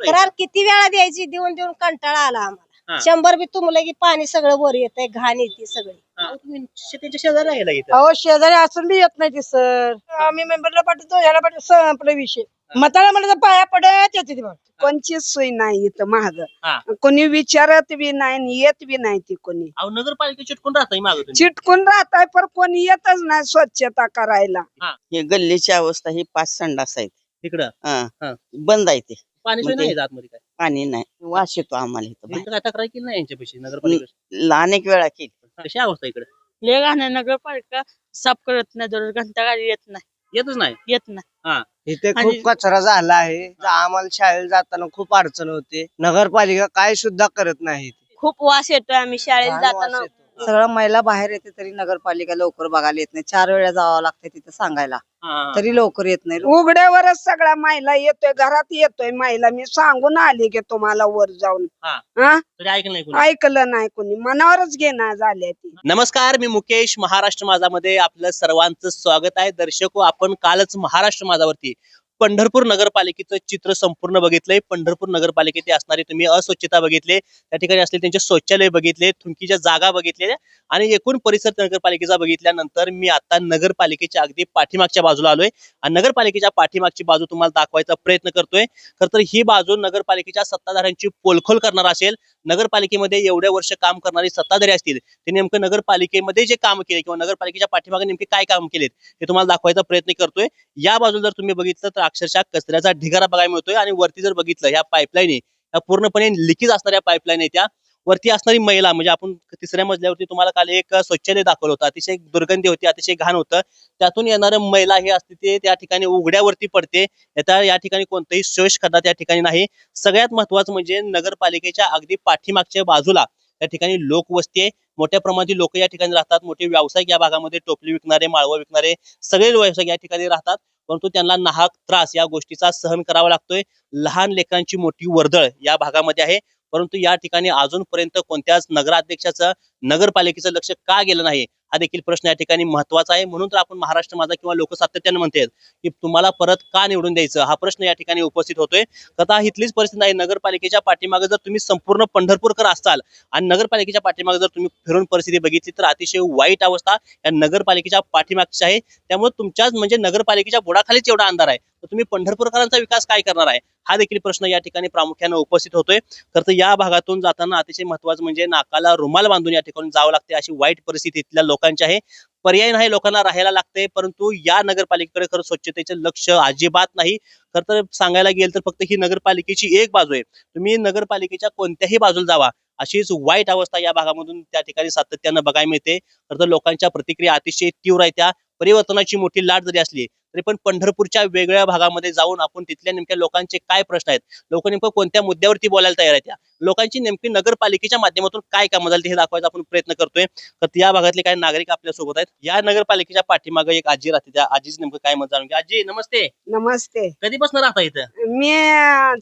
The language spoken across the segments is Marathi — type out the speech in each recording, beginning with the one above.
तक्रार किती वेळा द्यायची? देऊन देऊन कंटाळा आला. आम्हाला. शंभर बी तुमलं की पाणी सगळं वर येतंय घाण येते सगळी. हा, तुम्ही शेतीच्या शेजारी अहो शेजारी असून बी येत नाही ती सर. आम्ही मेंबरला पाठवतो ह्याला पाठवतो संपला विषय. मताला म्हणलं तर पाया पडत येते ती बघ. कोणचीच सोय नाही इथं हा. महाग कोणी विचारत बी नाही आणि येत बी नाही ती कोणी. अहो नगरपालिका चिटकून राहताय माग तुम्ही. चिटकून राहताय पण कोणी येतच नाही स्वच्छता करायला. हे. गल्लीची अवस्था ही पाच संडास आहेत. तिकडं. हा. बंद आहे ते. पाणी सोय नाही आतमध्ये काय? पाणी नाही. वास येतो आम्हाला इथं. काय तक्रार केली नाही यांच्यापाशी नगरपालिका एक वेळा केली. कशी अवस्था इकडे? लय घाण नगरपालिका साफ करत नाही दररोज घंटा गाडी येत नाही. येतच नाही? येत नाही. इथे आणि- खूप कचरा झाला आहे. आम्हाला शाळेला जाताना खूप अडचण होते. नगरपालिका काय सुद्धा करत नाही खूप वास येतोय आम्ही शाळेत घाण वास जाताना. येतो. सगळं महिला बाहेर येते तरी नगरपालिका लवकर बघायला येत नाही. चार वेळा जावं लागते तिथे सांगायला. हा. तरी लवकर येत नाही. उघड्यावरच सगळा महिला येतोय घरात येतोय महिला. मी सांगून आली की तुम्हाला वर जाऊन. हा. हा? तरी ऐकलं नाही कोणी? ऐकलं नाही कोणी. मनावरच घेणार झाले ती. नमस्कार मी मुकेश महाराष्ट्र माझामध्ये आपलं सर्वांचं स्वागत आहे. दर्शको आपण कालच महाराष्ट्र माझावरती पंढरपूर नगरपालिकेचं चित्र संपूर्ण बघितलंय. पंढरपूर नगरपालिकेत असणारी तुम्ही अस्वच्छता बघितले त्या ठिकाणी असलेले त्यांचे शौचालय बघितले थुंकीच्या जागा बघितलेल्या आणि एकूण परिसर नगरपालिकेचा बघितल्यानंतर मी आता नगरपालिकेच्या अगदी पाठीमागच्या बाजूला आलोय. आणि नगरपालिकेच्या पाठीमागची बाजू तुम्हाला दाखवायचा प्रयत्न करतोय. खर तर ही बाजू नगरपालिकेच्या सत्ताधाऱ्यांची पोलखोल करणार असेल नगरपालिकेमध्ये एवढ्या वर्ष काम करणारी सत्ताधारी असतील ते नेमकं नगरपालिकेमध्ये जे काम केले किंवा नगरपालिकेच्या पाठीमागे नेमके काय काम केलेत हे तुम्हाला दाखवायचा प्रयत्न करतोय. या बाजूला जर तुम्ही बघितलं तर अक्षरशः कचऱ्याचा ढिगारा बघायला मिळतोय. आणि वरती जर बघितलं ह्या पाईपलाईन ह्या पूर्णपणे लिकेज असणाऱ्या पाईपलाईन आहे त्या. वरती असणारी महिला म्हणजे आपण तिसऱ्या मजल्यावरती तुम्हाला काल एक शौचालय दाखवलं होतं. अतिशय दुर्गंधी होती अतिशय घाण होतं. त्यातून येणारं महिला हे असते ते त्या ठिकाणी उघड्यावरती पडते. आता या ठिकाणी कोणतंही शोष खड्डा त्या ठिकाणी नाही. सगळ्यात महत्वाचं म्हणजे नगरपालिकेच्या अगदी पाठीमागच्या बाजूला त्या ठिकाणी लोकवस्ती आहे. मोठ्या प्रमाणात लोक या ठिकाणी राहतात. मोठे व्यावसायिक या भागामध्ये टोपली विकणारे माळवा विकणारे सगळे व्यावसायिक या ठिकाणी राहतात. परंतु त्यांना नाहक त्रास या गोष्टीचा सहन करावा लागतोय. लहान लेकरांची मोठी वर्दळ या भागामध्ये आहे. परंतु या ठिकाणी अजूनपर्यंत कोणत्याच नगराध्यक्षाचं नगरपालिकेचं लक्ष का गेलं नाही? हा देखील प्रश्न या ठिकाणी महत्त्वाचा आहे. म्हणून तर आपण महाराष्ट्र माझा किंवा लोक सातत्याने म्हणते की तुम्हाला परत का निवडून द्यायचं? हा प्रश्न या ठिकाणी उपस्थित होतोय. कथा इथलीच परिस्थिती नाही नगरपालिकेच्या पाठीमागे जर तुम्ही संपूर्ण पंढरपूरकर असाल आणि नगरपालिकेच्या पाठीमागे जर तुम्ही फिरून परिस्थिती बघितली तर अतिशय वाईट अवस्था या नगरपालिकेच्या पाठीमागची आहे. त्यामुळे तुमच्याच म्हणजे नगरपालिकेच्या बुडाखालीच एवढा अंधार आहे. तर तुम्ही पंढरपूरकरांचा विकास काय करणार आहे? हा देखील प्रश्न या ठिकाणी प्रामुख्याने उपस्थित होतोय. तर या भागातून जाताना अतिशय महत्वाचं म्हणजे नाकाला रुमाल बांधून या ठिकाणी जावं लागते अशी वाईट परिस्थिती इथल्या लोकांची आहे. पर्याय नाही लोकांना राहायला लागते परंतु या नगरपालिकेकडे खरं स्वच्छतेचं लक्ष अजिबात नाही. खर तर सांगायला गेलं तर फक्त ही नगरपालिकेची एक बाजू आहे. तुम्ही नगरपालिकेच्या कोणत्याही बाजूला जावा अशीच वाईट अवस्था या भागामधून त्या ठिकाणी सातत्यानं बघायला मिळते. खरं तर लोकांच्या प्रतिक्रिया अतिशय तीव्र आहेत. त्या परिवर्तनाची मोठी लाट जरी असली तरी पण पंढरपूरच्या वेगळ्या भागामध्ये जाऊन आपण तिथल्या नेमक्या लोकांचे काय प्रश्न आहेत? लोक नेमकं कोणत्या मुद्द्यावरती बोलायला तयार आहेत त्या? लोकांची नेमकी नगरपालिकेच्या माध्यमातून काय कामं झाली हे दाखवायचा आपण प्रयत्न करतोय. तर या भागातले काही नागरिक आपल्यासोबत आहेत. या नगरपालिकेच्या पाठीमागे एक आजी राहते. त्या आजीच नेमकं काय मत जाणून घ्या. आजी नमस्ते. नमस्ते. कधीपासून राहता इथं? मी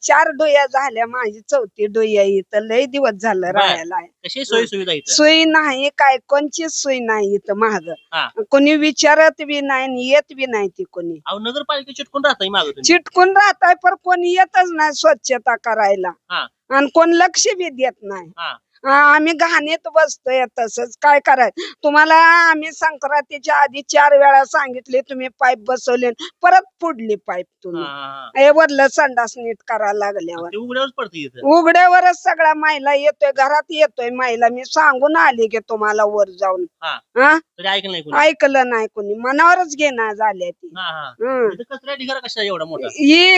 चार डोया झाल्या. माझी चौथी डोया इथं. लय दिवस झालं बर. राहायला. कशी सोयी सुविधा इथं? सोय नाही. काय कोणचीच सोय नाही इथं महाग हा. कोणी विचारत बी नाही आणि येत बी नाही ती कोणी. अहो नगरपालिका चिटकून माग तुम्ही. चिटकून राहताय पण कोणी येतच नाही स्वच्छता करायला. हा. आणि कोण लक्ष बी देत नाही हा. हा, आम्ही घाणीत बसतोय तसंच. काय करायचं? तुम्हाला आम्ही संक्रांतीच्या आधी चार वेळा सांगितले तुम्ही पाईप बसवले परत पुढली पाईप तुम्ही. हा, वरलं संडास नीट करायला लागल्यावर. उघड्यावरच पडते इथं. उघड्यावरच सगळा महिला येतोय घरात येतोय महिला. मी सांगून आली की तुम्हाला वर जाऊन. हा. हा? तरी ऐकलं नाही कोणी? ऐकलं नाही कोणी. मनावरच घेणार झाले ती. हा हा. इथं कचरा ढिगारा कशा एवढा मोठा?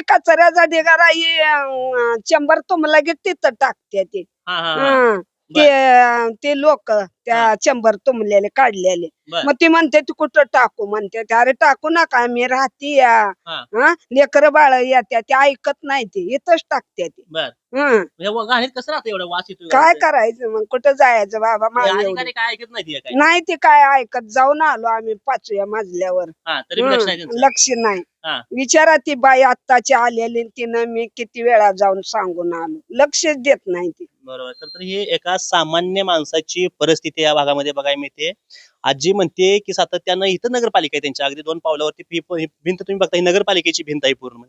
कचऱ्याचा ढिगारा ही अं, चंबर तुमला की तिथं टाकते ते. हा हा हा. हं. ते ते लोक त्या चंबर तुंबलेले काढलेले. बर. मग ती म्हणते तू कुठं टाकू? म्हणते. ते, अरे टाकू नका मी राहती या. हा. लेकर बाळ येत्या ते ऐकत नाही ते. इथंच टाकते ते. बर. हं. व- घाणीत कसं राहतं एवढं वास येतो काय करायचं मग? कुठं जायचं बाबा? माझ्या एवढं? अधिकारी काय ऐकत नाही ती काय नाही ते काय ऐकत. जाऊन आलो आम्ही पाचव्या मजल्यावर. हा तरी लक्ष नाही हं, त्यांचं. लक्ष नाही. हा. विचारा ती बाई आत्ताची आलेली तिनं मी किती वेळा जाऊन सांगून आलो. लक्षच देत नाही ती. बरोबर. तर तर ही एका सामान्य माणसाची परिस्थिती या भागामध्ये बघायला मिळते. आजी म्हणते की सातत्यानं इथं नगरपालिका आहे त्यांच्या. अगदी दोन पावलावरती ही ही भिंत तुम्ही बघता ही नगरपालिकेची भिंत आहे पूर्ण.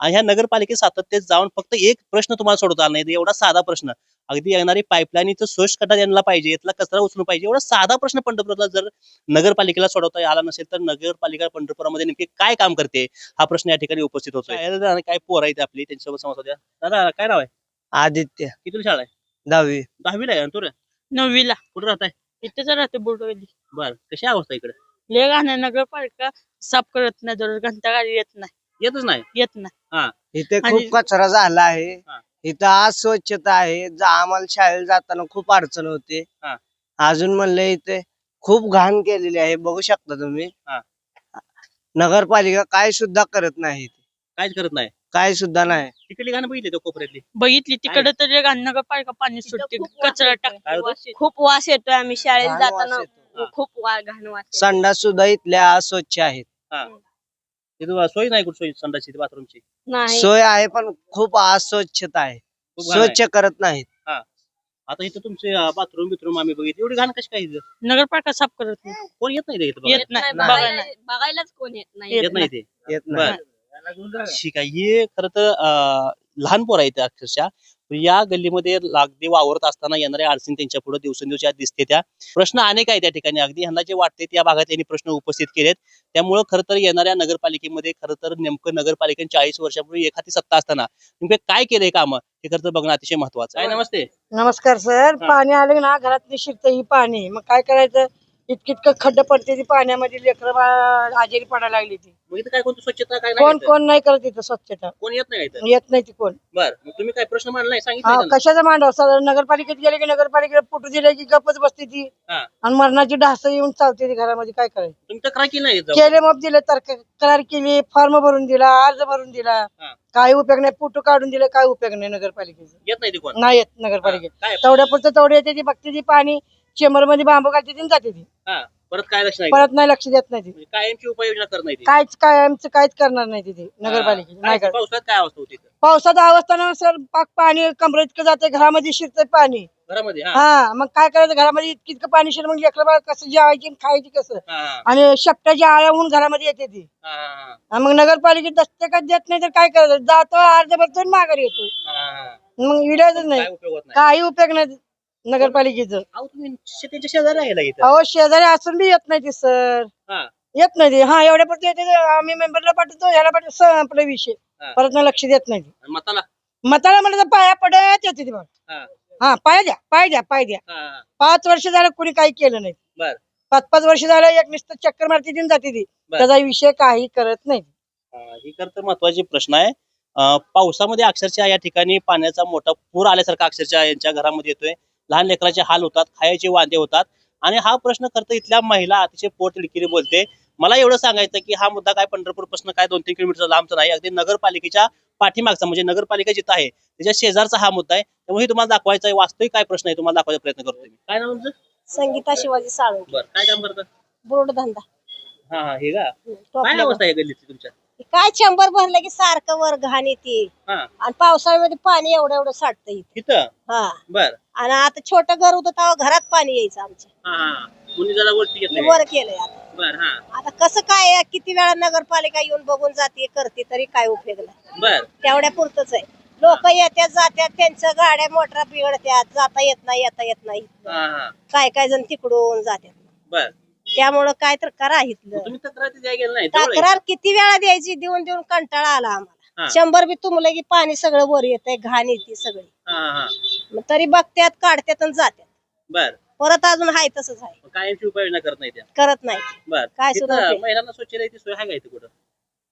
आणि ह्या नगरपालिकेत सातत्यात जाऊन फक्त एक प्रश्न तुम्हाला सोडवता आला नाही. एवढा साधा प्रश्न. अगदी येणारी पाईपलाईनचं सोर्स कटा यांना पाहिजे यातला कचरा उचलून पाहिजे एवढा साधा प्रश्न पंढरपूरला जर नगरपालिकेला सोडवता आला नसेल तर नगरपालिका पंढरपुरामध्ये नेमकी काय काम करते? हा प्रश्न या ठिकाणी उपस्थित होतोय. काय पोर आहेत आपली? त्यांच्यासोबत दादा काय नाव आहे? आदित्य. किती शाळा आहे? दहावी. दहावीला आहे ना तू रे? नववीला. कुठे राहताय? इथेच राहते बुडवली बर. कशी अवस्था इकडे? ले घाण्या नगरपालिका साफ करत नाही दररोज घंटा गाडी येत नाही. येतच नाही? येत नाही. इथे आणि- खूप कचरा झाला आहे. हा. इथं आज स्वच्छता आहे. जा आम्हाला शाळेला जाताना खूप अडचण होते. हा. अजून म्हणले इथे खूप घाण केलेली आहे. बघू शकता तुम्ही. हा. नगरपालिका काय सुद्धा करत नाही इथे. काहीच करत नाही? काय सुद्धा नाही. तिकडली गाणं बघितली त्या कोपऱ्यातली? बघितली. तिकडे तरी घाण नगरपालिका पाणी सुटते. कचरा टाक काय होतं? खूप वास येतोय आम्ही शाळेत घाण वास जाताना. येतो. खूप वा- घाण वास. संडास सुद्धा इथल्या स्वच्छ आहेत. तिथं सोय नाही कुठं सोय संडासची बाथरूमची? नाही. सोय आहे पण खूप अस्वच्छता आहे. खूप घाण आहे. स्वच्छ करत नाहीत. आता इथं तुमचे बाथरूम बिथरूम आम्ही बघितली. एवढी घाण कशी काय इथं? नगरपालिका साफ करत नाही. कोण येत नाही इथं येत? नाही नाही. बघायला बघायलाच कोण येत नाही. येत येत नाही ते. येत नाही. बर. ठीक आहे. हे खरं तर लहान पोर आहेत अक्षरशः. या गल्लीमध्ये अगदी वावरत असताना येणाऱ्या अडचणी त्यांच्या पुढे दिवसेंदिवस या दिसते त्या. प्रश्न अनेक आहेत त्या ठिकाणी. अगदी ह्यांना जे वाटते त्या भागात यांनी प्रश्न उपस्थित केलेत. त्यामुळं खरं तर येणाऱ्या नगरपालिकेमध्ये खरं तर नेमकं नगरपालिकेने चाळीस वर्षापूर्वी एखादी सत्ता असताना नेमकं काय केलंय काम? हे खरं तर बघणं अतिशय महत्वाचं आहे. नमस्ते. नमस्कार सर. हा. पाणी आलं ना घरात शिरत ही पाणी. मग काय करायचं? इतकितकं खड्ड पडते ती पाण्यामध्ये लेकरं आजारी पडायला लागली ती. मग इथं काय कोणती स्वच्छता काय नाही कोण इथं? कोण नाही करत इथं स्वच्छता. कोण येत नाही इथं? येत नाही ती कोण. बर मग तुम्ही काय प्रश्न मांडलाय हा सांगितलं कशाचा मांडव? सर नगरपालिकेत गेले की नगरपालिकेला फुटू दिले की गप्पच बसते ती. हा. आणि मरणाची ढास येऊन चालते ती घरामध्ये काय करायचं? तुम्ही तक्रार केली नाही इथं? केले मग दिले तर करार केली फॉर्म भरून दिला अर्ज भरून दिला. हा. काही उपयोग नाही फोटो काढून दिले काय उपयोग नाही नगरपालिकेचा. येत नाही ते कोण? नाही येत नगरपालिकेत. काय? तेवढ्या पुरतं तेवढे येते ती बघते ती पाणी. चेंबरमध्ये बांबू घालते ती जाते ती. हा परत काय लक्ष नाही परत नाही लक्ष देत नाही ती. म्हणजे कायमची उपाययोजना करत नाही ती. काहीच काय आमचं काहीच करणार नाही तिथे नगरपालिकेची हा. नाही काय करत पावसाळ्यात काय अवस्था होती इथं? पावसात अवस्था सर पाक पाणी कमरे इतकं जाते घरामध्ये शिरतं पाणी. घरामध्ये हा. हा मग काय करायचं? घरामध्ये इतकी इतकं पाणी शिर मग लेकरं बाळ कसं जेवायची आणि खायची कसं? हा, हा, आणि शेपटाची आळ्या होऊन घरामध्ये येते ती. हा, हा, आणि मग नगरपालिकेत दस्तकच देत नाही तर काय करायचं? जातो अर्ज भरतो आणि माघारी येतो हा, हा. मग इलाजच नाही. काय उपयोग होत नाही? काही उपयोग नाही. नगरपालिकेचं. अहो तुम्ही शेतीच्या शेजारी राहिला इथं? अहो शेजारी असून बी येत नाही ती सर. हा. येत नाही ती. हा एवढ्या पुरती येते ते आम्ही मेंबरला पाठवतो ह्याला पाठवतो संपला विषय. हा. परत नाही लक्ष देत नाही ती. आणि मताला? मताला म्हणलं तर पाया पडत येते ती बघ हा, हा पाय द्या पाय द्या पाय द्या. हा, हा. पाच वर्ष झालं कुणी काही केलं नाही. बर. पाच पाच वर्ष झालं एक नुसतं चक्कर मारती ती जाते ती. बर. त्याचा विषय काही करत नाही हा, ही खरं तर महत्वाची प्रश्न आहे. अं, पावसामध्ये अक्षरशः या ठिकाणी पाण्याचा मोठा पूर आल्यासारखा अक्षरशः यांच्या घरामध्ये येतोय. लहान लेकराचे हाल होतात खायचे वांदे होतात. आणि हा प्रश्न करता इथल्या महिला अतिशय पोट तिडकीने बोलते. मला एवढं सांगायचं की हा मुद्दा काय पंढरपूरपासून काय दोन तीन किलोमीटर लांबचा नाही अगदी नगरपालिकेच्या पाठीमागचा म्हणजे नगरपालिका जिथं आहे त्याच्या शेजारचा हा मुद्दा आहे. त्यामुळे तुम्हाला दाखवायचा आहे वास्तविक काय प्रश्न आहे तुम्हाला दाखवायचा प्रयत्न करतोय मी. काय नाव तुमचं? संगीता शिवाजी साळुंके बरं काय काम करतं? बोर्ड धंदा हा हा हे का? काय अवस्था आहे गल्लीतली तुमच्या? काय शंभर भरलं की सारखं वर घाण येते. हा. आणि पावसाळ्यामध्ये पाणी एवढं एवढं साठतं इथे. इथं? हा. बर. आणि आता छोटं घर होतं तेव्हा घरात पाणी यायचं आमच्या. हा हा. मुली जरा वरती हे घेतलं वर केलंय आता. बर हा. आता कसं काय आहे, किती वेळा नगरपालिका येऊन बघून जाते करते तरी काय उपयोग नाही. बर. तेवढ्या पुरतच आहे. लोक येत्यात जात्यात त्यांच्या गाड्या मोटरा बिघडत्यात. जाता येत नाही येता येत नाही. हा हा. काय काय जण तिकडून जात्यात. बर. त्यामुळं काय तर करा इथलं. तुम्ही तक्रार द्यायला गेलं नाही जवळ आहे. तक्रार किती वेळा द्यायची? देऊन देऊन कंटाळा आला हा. आम्हाला शंभर बी तुमलं की पाणी सगळं वर येतंय घाण येते सगळी. हा हा. मग तरी बघत्यात काढत्यात आणि जात्यात. बर. परत अजून हाय तसंच आहे कायमची उपाययोजना करत नाही त्या करत नाही बर. काय नाही. महिलांना शौचालयाची सोय आहे का इथं कुठं?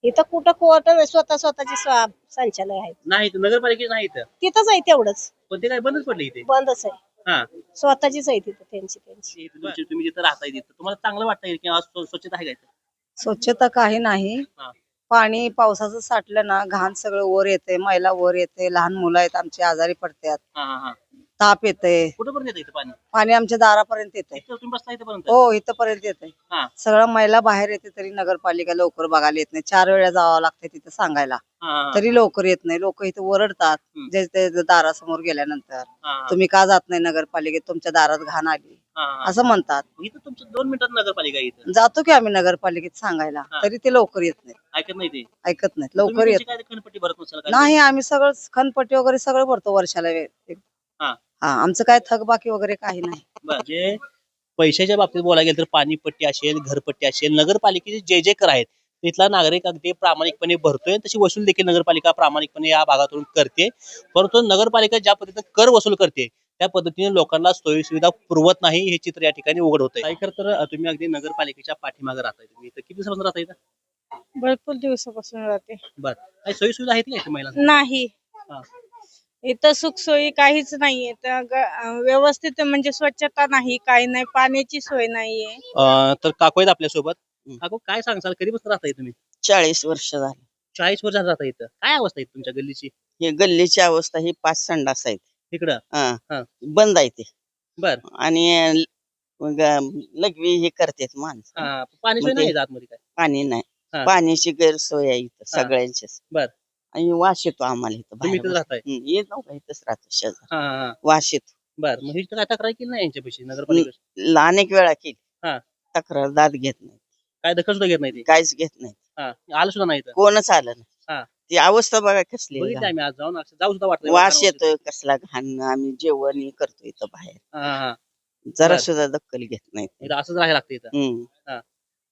इथं कुठं कोर्ट नाही स्वतः स्वतःची स्वा- संचालय आहे नाही इथं नगरपालिकेची नाही इथं? तिथंच आहे तेवढंच. पण ते काय बंदच पडले इथे? बंदच आहे. हा. स्वतःचीच आहे तिथं त्यांची त्यांची. तुमची- तुम्ही जिथं राहताय तिथं तुम्हाला चांगलं वाटतंय की आज स्व- स्वच्छता आहे का इथं? स्वच्छता काही नाही. हा. पाणी पावसाचं साठलं ना घाण सगळं वर येते मैला वर येते लहान मुलं आहेत आमची आजारी पडतात. हा हा हा. ताप कुठपर्यंत येतं इथं पाणी? पाणी आमच्या दारापर्यंत येतंय. इथं तुम्ही बसता इथपर्यंत? हो इथपर्यंत येतंय. हा. सगळं महिला बाहेर येते तरी नगरपालिका लवकर बघायला येत नाही. चार वेळा जावं लागतंय तिथं सांगायला. हा, तरी लवकर येत नाही. लोक इथं ओरडतात. हम्म. जे ते दारासमोर गेल्यानंतर. हा, हा, तुम्ही का जात नाही नगरपालिकेत? तुमच्या दारात घाण आली. हा, हा. असं म्हणतात. इथं तुमच्या दोन मिनिटात नगरपालिका आहे इथं. जातो की आम्ही नगरपालिकेत सांगायला. हा. तरी ते लवकर येत नाही. ऐकत नाही ते? ऐकत नाहीत तुम्ही लवकर येत त्याची काय खणपट्टी भरत नसाल? नाही आम्ही सगळं खनपट्टी वगैरे सगळं भरतो वर्षाला वे- एक- हा. हा आमचं काय थकबाकी वगैरे काही नाही. बरं, जे पैशाच्या बाबतीत बोलायला गेलं तर पाणीपट्टी असेल घरपट्टी असेल नगरपालिकेचे जे जे कर आहेत तिथला नागरिक अगदी प्रामाणिकपणे भरतोय तशी वसूल देखील नगरपालिका प्रामाणिकपणे या भागातून करते. परंतु नगरपालिका ज्या पद्धतीने कर वसूल करते त्या पद्धतीने लोकांना सोयी सुविधा पुरवत नाही हे चित्र या ठिकाणी उघड होत आहे खरं तर तुम्ही अगदी नगरपालिकेच्या पाठीमागे राहताय तुम्ही. इथं किती दिवसापासून राहता इथं? भरपूर दिवसापासून राहते. बरं. काही सोयी सुविधा आहेत का महिलांना? नाही. इथं सुखसोयी काहीच नाहीये. तर ग- व्यवस्थित म्हणजे स्वच्छता नाही काही नाही पाण्याची सोय नाहीये. अं, तर काकू आहेत आपल्यासोबत. हं. काकू काय सांगसाल कधीपासून राहताय तुम्ही? चाळीस वर्ष झाली. चाळीस वर्ष राहता इथं. काय अवस्था आहे तुमच्या गल्लीची? ही गल्लीची अवस्था ही पाच संडास आहेत. इकडं? हा. हा. बंद आहे ते. बर. आणि लघवी हे करतात माणसं. हा पाणी सोय नाही काय? पाणी नाही. हा. पाण्याची गैरसोय आहे इथं हा. सगळ्यांचीच. बर. आणि वास येतो आम्हाला इथं तुम्ही बाहेर इथं राहताय? बसून. हं, येत नव्हता इथंच राहतो शेजार. हा हा, हा. वास येतो. बर मग ही काय तक्रार केली नाही यांच्यापाशी नगरपालिका लहान एक वेळा केली. हा. तक्रार दाद घेत नाही. काय दखल सुद्धा घेत नाही ते? काहीच घेत नाही. हा आलं सुद्धा नाही इथं? कोणच आलं हा. नाही ती अवस्था बघा कसली आहे बघितलं घाण. आम्ही आज जाऊन अक्षरशः जाऊ सुद्धा वाटत वास येतोय कसला घाण आम्ही जेवण हे करतो इथं बाहेर. जरा बर. सुद्धा दखल घेत नाही. असंच राहायला लागतं इथं? हम्म.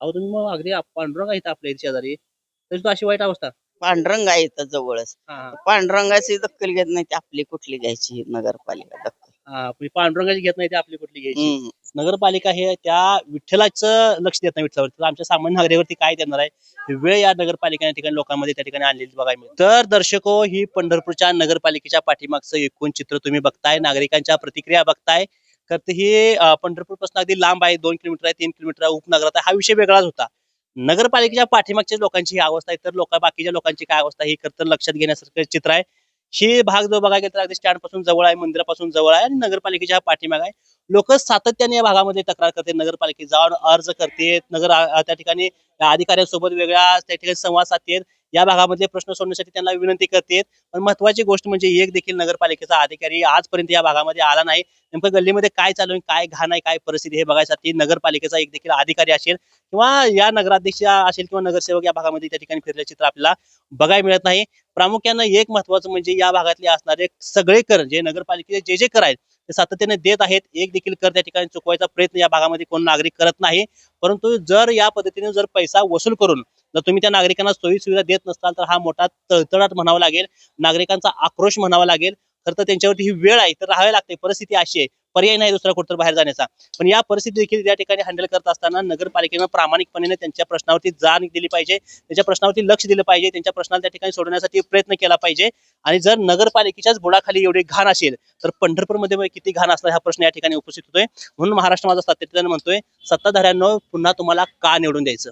अहो तुम्ही मग अगदी आप- पांडुरंग आहे इथं आपल्या इथे शेजारी. तरी सुद्धा अशी वाईट अवस्था. पांढरंग आहे इथं जवळच. पांढरंगाची दखल घेत नाही ती आपली कुठली घ्यायची नगरपालिका दखल. हा म्हणजे पांडुरंगाची घेत नाही ते आपली कुठली घ्यायची. हम्म. नगरपालिका हे त्या विठ्ठलाचं लक्ष देत नाही विठ्ठलावरती तर आमच्या सामान्य नागरिकावरती काय देणार आहे? वेळ या नगरपालिकेच्या ठिकाणी लोकांमध्ये त्या ठिकाणी आणलेली बघायला मिळते तर दर्शको ही पंढरपूरच्या नगरपालिकेच्या पाठीमागचं एकूण चित्र तुम्ही बघताय. नागरिकांच्या प्रतिक्रिया बघताय. तर ते हे पंढरपूरपासून अगदी लांब आहे. दोन किलोमीटर आहे तीन किलोमीटर आहे. उपनगरात आहे हा विषय वेगळाच होता. नगरपालिकेच्या पाठीमागच्या लोकांची ही अवस्था आहे. तर लोक बाकीच्या लोकांची काय अवस्था आहे ही खरं तर लक्षात घेण्यासारखं चित्र आहे. हे भाग जो बघायला गेला तर अगदी स्टँडपासून जवळ आहे मंदिरापासून जवळ आहे आणि नगरपालिकेच्या पाठीमाग आहे. लोक सातत्याने या भागामध्ये तक्रार करते नगरपालिकेत जाऊन अर्ज करते नगर त्या ठिकाणी अधिकाऱ्यांसोबत वेगळ्या त्या ठिकाणी संवाद साधते. या भागामधले प्रश्न सोडण्यासाठी त्यांना विनंती करते. पण महत्वाची गोष्ट म्हणजे एक देखील नगरपालिकेचा अधिकारी आजपर्यंत या भागामध्ये आला नाही. नेमकं गल्लीमध्ये काय चालू आहे काय घाण आहे काय परिस्थिती हे बघायसाठी नगरपालिकेचा एक देखील अधिकारी असेल किंवा या नगराध्यक्ष असेल किंवा नगरसेवक या भागामध्ये त्या ठिकाणी फिरले चित्र आपल्याला बघायला मिळत नाही. प्रामुख्यानं एक महत्वाचं म्हणजे या भागातले असणारे सगळे कर जे नगरपालिकेचे जे जे कर आहेत ते सातत्याने देत आहेत. एक देखील कर त्या ठिकाणी चुकवायचा प्रयत्न या भागामध्ये कोण नागरिक करत नाही. परंतु जर या पद्धतीने जर पैसा वसूल करून जर तुम्ही त्या नागरिकांना सोयी सुविधा देत नसताल तर हा मोठा तळतळाट म्हणावा लागेल नागरिकांचा आक्रोश म्हणावा लागेल. खरं तर त्यांच्यावरती ही वेळ आहे तर राहावी लागते. परिस्थिती अशी आहे पर्याय नाही दुसरा कुठं बाहेर जाण्याचा. पण या परिस्थिती देखील त्या ठिकाणी हँडल करत असताना नगरपालिकेनं प्रामाणिकपणे त्यांच्या प्रश्नावरती जाण दिली पाहिजे. त्यांच्या प्रश्नावरती लक्ष दिलं पाहिजे. त्यांच्या प्रश्नाला त्या ठिकाणी सोडवण्यासाठी प्रयत्न केला पाहिजे. आणि जर नगरपालिकेच्याच बुडाखाली एवढी घाण असेल तर पंढरपूरमध्ये किती घाण असणार हा प्रश्न या ठिकाणी उपस्थित होतोय. म्हणून महाराष्ट्र माझा सातत्याने म्हणतोय सत्ताधाऱ्यांना पुन्हा तुम्हाला का निवडून द्यायचं?